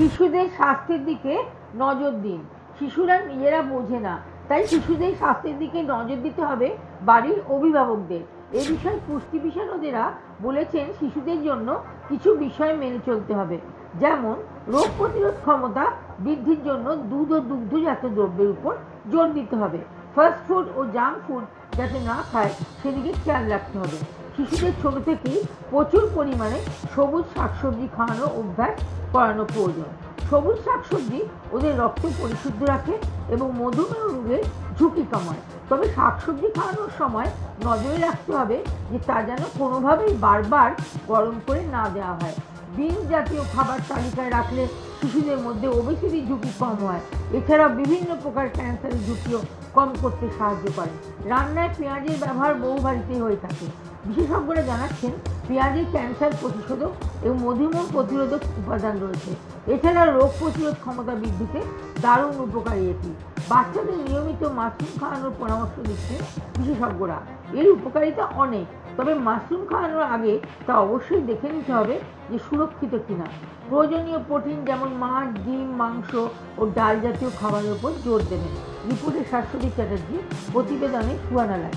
শিশুদের স্বাস্থ্যের দিকে নজর দিন। শিশুরা নিজেরা বোঝে না। তাই শিশুদের স্বাস্থ্যের দিকে নজর দিতে হবে বাড়ির অভিভাবকদের। এ বিষয়ে পুষ্টি বিশারদেরা বলেছেন, শিশুদের জন্য কিছু বিষয় মেনে চলতে হবে। যেমন, রোগ প্রতিরোধ ক্ষমতা বৃদ্ধির জন্য দুধ ও দুগ্ধজাত দ্রব্যের উপর জোর দিতে হবে। ফাস্ট ফুড ও জাঙ্ক ফুড যাতে না খায়, সেদিকে খেয়াল রাখতে হবে। শিশুদের ছোট থেকেই প্রচুর পরিমাণে সবুজ শাকসবজি খাওয়ানো অভ্যাস করানো প্রয়োজন। সবুজ শাকসবজি ওদের রক্ত পরিশুদ্ধ রাখে এবং মধুমেহ রোগের ঝুঁকি কমায়। তবে শাকসবজি খাওয়ানোর সময় নজরে রাখতে হবে যে তা যেন কোনোভাবেই বারবার গরম করে না দেওয়া হয়। বিন জাতীয় খাবার তালিকায় রাখলে শিশুদের মধ্যে ওবেসিটি ঝুঁকি কম হয়। এছাড়াও বিভিন্ন প্রকার ক্যান্সারের ঝুঁকিও কম করতে সাহায্য করে। রান্নায় পেঁয়াজের ব্যবহার বহু বাড়িতেই হয়ে থাকে। বিশেষজ্ঞরা জানাচ্ছেন পেঁয়াজে ক্যান্সার প্রতিষেধক এবং মধুমেহ প্রতিরোধক উপাদান রয়েছে। এছাড়া রোগ প্রতিরোধ ক্ষমতা বৃদ্ধিতে দারুণ উপকারী এটি। বাচ্চাদের নিয়মিত মাশরুম খাওয়ানোর পরামর্শ দিচ্ছেন বিশেষজ্ঞরা। এর উপকারিতা অনেক। তবে মাশরুম খাওয়ানোর আগে তা অবশ্যই দেখে নিতে হবে যে সুরক্ষিত কিনা। প্রয়োজনীয় প্রোটিন যেমন মাছ, ডিম, মাংস ও ডাল জাতীয় খাবারের উপর জোর দেবেন। রিপোর্টে শাশ্বতী চ্যাটার্জি প্রতিবেদনে সুয়ানালায়